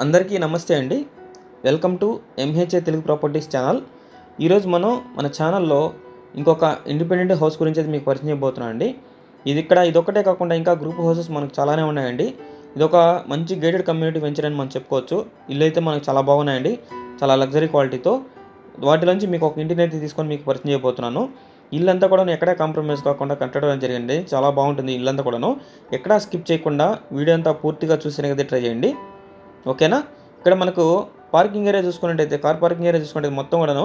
అందరికీ నమస్తే అండి. Welcome to MHA Telugu properties channel. ఈరోజు మనం మన ఛానల్లో ఇంకొక ఇండిపెండెంట్ హౌస్ గురించి అయితే మీకు పరిచయం చేయబోతున్నాం అండి. ఇది ఇక్కడ ఇదొక్కటే కాకుండా ఇంకా గ్రూప్ హౌసెస్ మనకు చాలానే ఉన్నాయండి. ఇది ఒక మంచి గేటెడ్ కమ్యూనిటీ వెంచర్ అని మనం చెప్పుకోవచ్చు. ఇల్లు అయితే మనకు చాలా బాగున్నాయండి. చాలా లగ్జరీ క్వాలిటీతో వాటిలోంచి మీకు ఒక ఇంటిని అయితే తీసుకొని మీకు పరిచయం చేయబోతున్నాను. ఇల్లంతా కూడా ఎక్కడా కాంప్రమైజ్ కాకుండా కట్టడం జరిగింది. చాలా బాగుంటుంది ఇల్లంతా కూడాను. ఎక్కడా స్కిప్ చేయకుండా వీడియో అంతా పూర్తిగా చూసేనైతే ట్రై చేయండి. ఓకేనా? ఇక్కడ మనకు పార్కింగ్ ఏరియా చూసుకున్నట్టయితే కార్ పార్కింగ్ ఏరియా చూసుకున్నట్టయితే మొత్తం కూడాను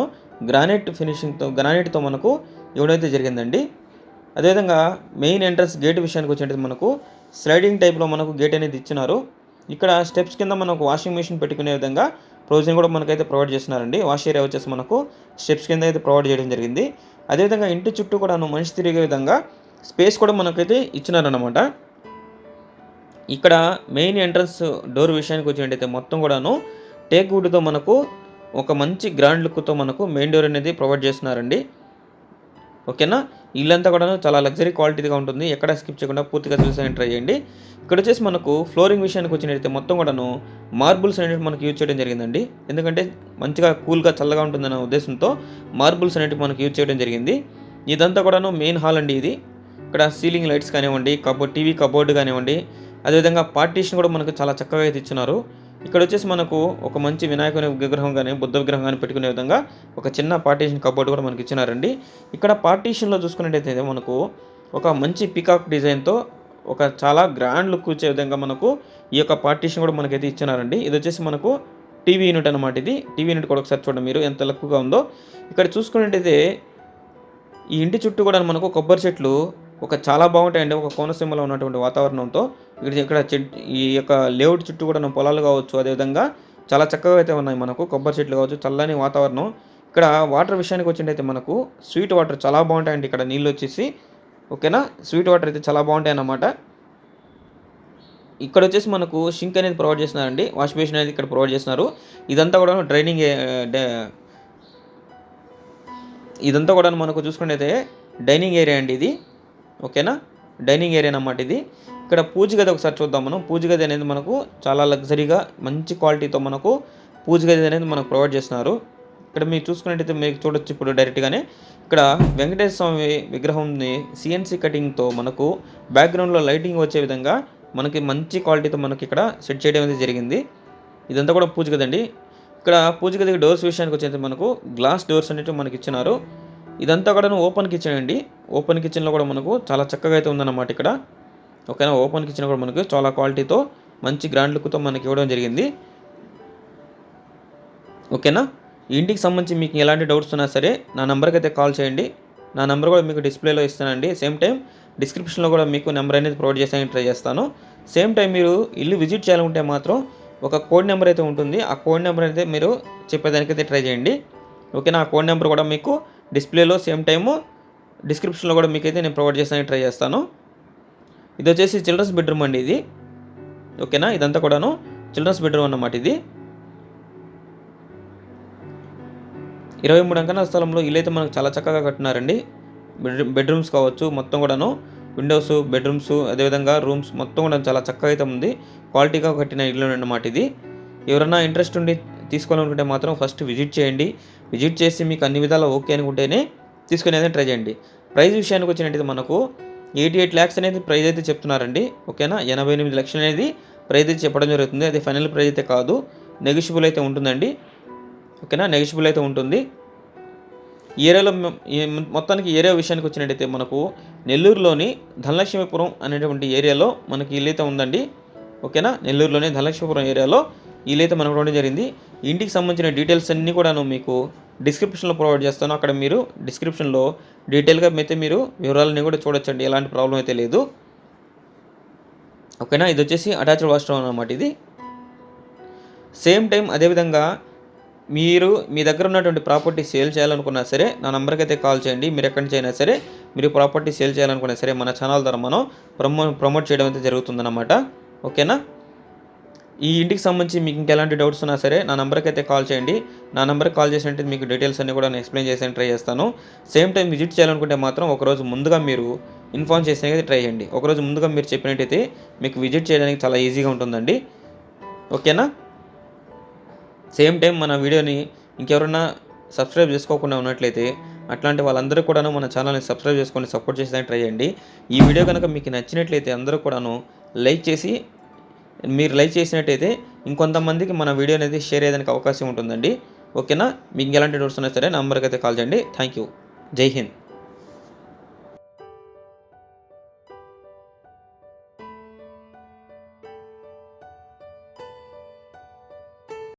గ్రానైట్ ఫినిషింగ్తో గ్రానైట్తో మనకు ఇవ్వడైతే జరిగిందండి. అదేవిధంగా మెయిన్ ఎంట్రన్స్ గేట్ విషయానికి వచ్చినట్టు మనకు స్లైడింగ్ టైప్లో మనకు గేట్ అనేది ఇచ్చినారు. ఇక్కడ స్టెప్స్ కింద మనకు వాషింగ్ మిషన్ పెట్టుకునే విధంగా ప్రొవిజన్ కూడా మనకైతే ప్రొవైడ్ చేస్తున్నారండి. వాష్ ఏరియా వచ్చేసి మనకు స్టెప్స్ కింద అయితే ప్రొవైడ్ చేయడం జరిగింది. అదేవిధంగా ఇంటి చుట్టూ కూడా మనిషి తిరిగే విధంగా స్పేస్ కూడా మనకైతే ఇచ్చినారన్నమాట. ఇక్కడ మెయిన్ ఎంట్రన్స్ డోర్ విషయానికి వచ్చినట్టయితే మొత్తం కూడాను టేక్ వుడ్తో మనకు ఒక మంచి గ్రాండ్ లుక్తో మనకు మెయిన్ డోర్ అనేది ప్రొవైడ్ చేస్తున్నారండి. ఓకేనా? ఇల్లంతా కూడాను చాలా లగ్జరీ క్వాలిటీగా ఉంటుంది. ఎక్కడ స్కిప్ చేయకుండా పూర్తిగా చూసానికి ట్రై చేయండి. ఇక్కడ వచ్చేసి మనకు ఫ్లోరింగ్ విషయానికి వచ్చినట్టయితే మొత్తం కూడాను మార్బుల్స్ అనేవి మనకు యూజ్ చేయడం జరిగిందండి. ఎందుకంటే మంచిగా కూల్గా చల్లగా ఉంటుందన్న ఉద్దేశంతో మార్బుల్స్ అనేవి మనకు యూజ్ చేయడం జరిగింది. ఇదంతా కూడాను మెయిన్ హాల్ అండి ఇది. ఇక్కడ సీలింగ్ లైట్స్ కానివ్వండి కబోర్డ్ టీవీ కబోర్డ్ కానివ్వండి అదేవిధంగా పార్టీషన్ కూడా మనకు చాలా చక్కగా అయితే ఇచ్చినారు. ఇక్కడ వచ్చేసి మనకు ఒక మంచి వినాయకుని విగ్రహం కానీ బుద్ధ విగ్రహం కానీ పెట్టుకునే విధంగా ఒక చిన్న పార్టీషన్ కబోర్డ్ కూడా మనకి ఇచ్చినారండి. ఇక్కడ పార్టీషన్లో చూసుకున్నట్టయితే మనకు ఒక మంచి పికాక్ డిజైన్తో ఒక చాలా గ్రాండ్ లుక్ వచ్చే విధంగా మనకు ఈ యొక్క పార్టీషన్ కూడా మనకైతే ఇచ్చినారండి. ఇది వచ్చేసి మనకు టీవీ యూనిట్ అనమాట ఇది. టీవీ యూనిట్ కూడా ఒకసారి చూడండి మీరు ఎంత లక్కుగా ఉందో. ఇక్కడ చూసుకున్నట్టయితే ఈ ఇంటి చుట్టూ కూడా మనకు కొబ్బరి చెట్లు ఒక చాలా బాగుంటాయండి. ఒక కోనసీమలో ఉన్నటువంటి వాతావరణంతో ఇక్కడ ఇక్కడ చెట్టు ఈ యొక్క లేఅవుట్ చుట్టూ కూడా పొలాలు కావచ్చు అదేవిధంగా చాలా చక్కగా అయితే ఉన్నాయి మనకు. కొబ్బరి చెట్లు కావచ్చు చల్లని వాతావరణం. ఇక్కడ వాటర్ విషయానికి వచ్చినట్టయితే మనకు స్వీట్ వాటర్ చాలా బాగుంటాయండి. ఇక్కడ నీళ్ళు వచ్చేసి ఓకేనా? స్వీట్ వాటర్ అయితే చాలా బాగుంటాయి అన్నమాట ఇక్కడ వచ్చేసి మనకు షింక్ అనేది ప్రొవైడ్ చేస్తున్నారండి. వాష్ బేసిన్ అనేది ఇక్కడ ప్రొవైడ్ చేస్తున్నారు. ఇదంతా కూడా డ్రైనింగ్ ఇదంతా కూడా మనకు చూసుకున్నట్టయితే డైనింగ్ ఏరియా అండి ఇది. ఓకేనా? డైనింగ్ ఏరియా అన్నమాట ఇది. ఇక్కడ పూజ గది ఒకసారి చూద్దాం మనం. పూజ గది అనేది మనకు చాలా లగ్జరీగా మంచి క్వాలిటీతో మనకు పూజ గది అనేది మనకు ప్రొవైడ్ చేస్తున్నారు. ఇక్కడ మీరు చూసుకున్నట్టయితే మీకు చూడొచ్చు ఇప్పుడు డైరెక్ట్గానే ఇక్కడ వెంకటేశ్వర స్వామి విగ్రహంని సిఎన్సి కటింగ్తో మనకు బ్యాక్గ్రౌండ్లో లైటింగ్ వచ్చే విధంగా మనకి మంచి క్వాలిటీతో మనకి ఇక్కడ సెట్ చేయడం అనేది జరిగింది. ఇదంతా కూడా పూజ గదండి ఇక్కడ పూజ గది డోర్స్ విషయానికి వచ్చేసి మనకు గ్లాస్ డోర్స్ అనేవి మనకి ఇచ్చినారు. ఇదంతా కూడా ఓపెన్ కిచెన్ అండి. ఓపెన్ కిచెన్లో కూడా మనకు చాలా చక్కగా అయితే ఉందన్నమాట ఇక్కడ. ఓకేనా? ఓపెన్ కిచెన్ కూడా మనకు చాలా క్వాలిటీతో మంచి గ్రాండ్ లుక్తో మనకి ఇవ్వడం జరిగింది. ఓకేనా? ఇంటికి సంబంధించి మీకు ఎలాంటి డౌట్స్ ఉన్నా సరే నా నెంబర్కి అయితే కాల్ చేయండి. నా నెంబర్ కూడా మీకు డిస్ప్లేలో ఇస్తానండి. సేమ్ టైం డిస్క్రిప్షన్లో కూడా మీకు నెంబర్ అనేది ప్రొవైడ్ చేసానికి ట్రై చేస్తాను. సేమ్ టైం మీరు ఇల్లు విజిట్ చేయాలంటే మాత్రం ఒక కోడ్ నెంబర్ అయితే ఉంటుంది. ఆ కోడ్ నెంబర్ అయితే మీరు చెప్పేదానికైతే ట్రై చేయండి. ఓకేనా? ఆ కోడ్ నెంబర్ కూడా మీకు డిస్ప్లేలో సేమ్ టైము డిస్క్రిప్షన్లో కూడా మీకైతే నేను ప్రొవైడ్ చేసానికి ట్రై చేస్తాను. ఇది వచ్చేసి చిల్డ్రన్స్ బెడ్రూమ్ అండి ఇది. ఓకేనా? ఇదంతా కూడాను చిల్డ్రన్స్ బెడ్రూమ్ అన్నమాట ఇది. ఇరవై మూడు అంకణాల స్థలంలో ఇల్లు అయితే మనకు చాలా చక్కగా కట్టినారండి. బెడ్రూమ్ బెడ్రూమ్స్ కావచ్చు మొత్తం కూడాను విండోస్ బెడ్రూమ్స్ అదేవిధంగా రూమ్స్ మొత్తం కూడా చాలా చక్కగా అయితే ఉంది. క్వాలిటీగా కట్టిన ఇల్లు అన్నమాట ఇది. ఎవరైనా ఇంట్రెస్ట్ ఉండి తీసుకోవాలనుకుంటే మాత్రం ఫస్ట్ విజిట్ చేయండి. విజిట్ చేసి మీకు అన్ని విధాలు ఓకే అనుకుంటేనే తీసుకునేది ట్రై చేయండి. ప్రైస్ విషయానికి వచ్చినట్టయితే మనకు ఎయిటీ ఎయిట్ ల్యాక్స్ అనేది ప్రైస్ అయితే చెప్తున్నారండి. ఓకేనా ఎనభై ఎనిమిది లక్షలు అనేది ప్రైస్ అయితే చెప్పడం జరుగుతుంది. అది ఫైనల్ ప్రైస్ అయితే కాదు. నెగిషియబుల్ అయితే ఉంటుందండి. ఓకేనా నెగిషియబుల్ అయితే ఉంటుంది. ఏరియాలో మొత్తానికి ఏరియా విషయానికి వచ్చినట్టయితే మనకు నెల్లూరులోని ధనలక్ష్మీపురం అనేటువంటి ఏరియాలో మనకి ఇల్లు అయితే ఉందండి. ఓకేనా నెల్లూరులోని ధనలక్ష్మీపురం ఏరియాలో ఇల్లు అయితే మనకు ఉండడం జరిగింది. ఇంటికి సంబంధించిన డీటెయిల్స్ అన్నీ కూడాను మీకు డిస్క్రిప్షన్లో ప్రొవైడ్ చేస్తాను. అక్కడ మీరు డిస్క్రిప్షన్లో డీటెయిల్గా అయితే మీరు వివరాలన్నీ కూడా చూడొచ్చండి. ఎలాంటి ప్రాబ్లం అయితే లేదు. ఓకేనా? ఇది వచ్చేసి అటాచ్డ్ వాష్రూమ్ అన్నమాట ఇది. సేమ్ టైం అదేవిధంగా మీరు మీ దగ్గర ఉన్నటువంటి ప్రాపర్టీ సేల్ చేయాలనుకున్నా సరే నా నెంబర్కి అయితే కాల్ చేయండి. మీరు ఎక్కడి నుంచి అయినా సరే మీరు ప్రాపర్టీ సేల్ చేయాలనుకున్నా సరే మన ఛానల్ ద్వారా మనం ప్రమో ప్రమోట్ చేయడం అయితే జరుగుతుందన్నమాట. ఓకేనా? ఈ ఇంటికి సంబంధించి మీకు ఇంకెలాంటి డౌట్స్ ఉన్నా సరే నా నెంబర్కి అయితే కాల్ చేయండి. నా నెంబర్కి కాల్ చేసినట్టు మీకు డీటెయిల్స్ అన్ని కూడా నేను ఎక్స్ప్లెయిన్ చేసి ట్రై చేస్తాను. సేమ్ టైం విజిట్ చేయాలనుకుంటే మాత్రం ఒకరోజు ముందుగా మీరు ఇన్ఫార్మ్ చేసేది ట్రై చేయండి. ఒకరోజు ముందుగా మీరు చెప్పినట్టయితే మీకు విజిట్ చేయడానికి చాలా ఈజీగా ఉంటుందండి. ఓకేనా? సేమ్ టైం మన వీడియోని ఇంకెవరన్నా సబ్స్క్రైబ్ చేసుకోకుండా ఉన్నట్లయితే అట్లాంటి వాళ్ళందరూ కూడాను మన ఛానల్ని సబ్స్క్రైబ్ చేసుకొని సపోర్ట్ చేసేదానికి ట్రై చేయండి. ఈ వీడియో కనుక మీకు నచ్చినట్లయితే అందరూ కూడాను లైక్ చేసి మీరు లైక్ చేసినట్టయితే ఇంకొంతమందికి మన వీడియో అనేది షేర్ అయ్యేదానికి అవకాశం ఉంటుందండి. ఓకేనా? మీకు ఎలాంటి డౌట్స్ ఉన్నా సరే నంబర్కి అయితే కాల్ చేయండి. థ్యాంక్ యూ జై హింద్.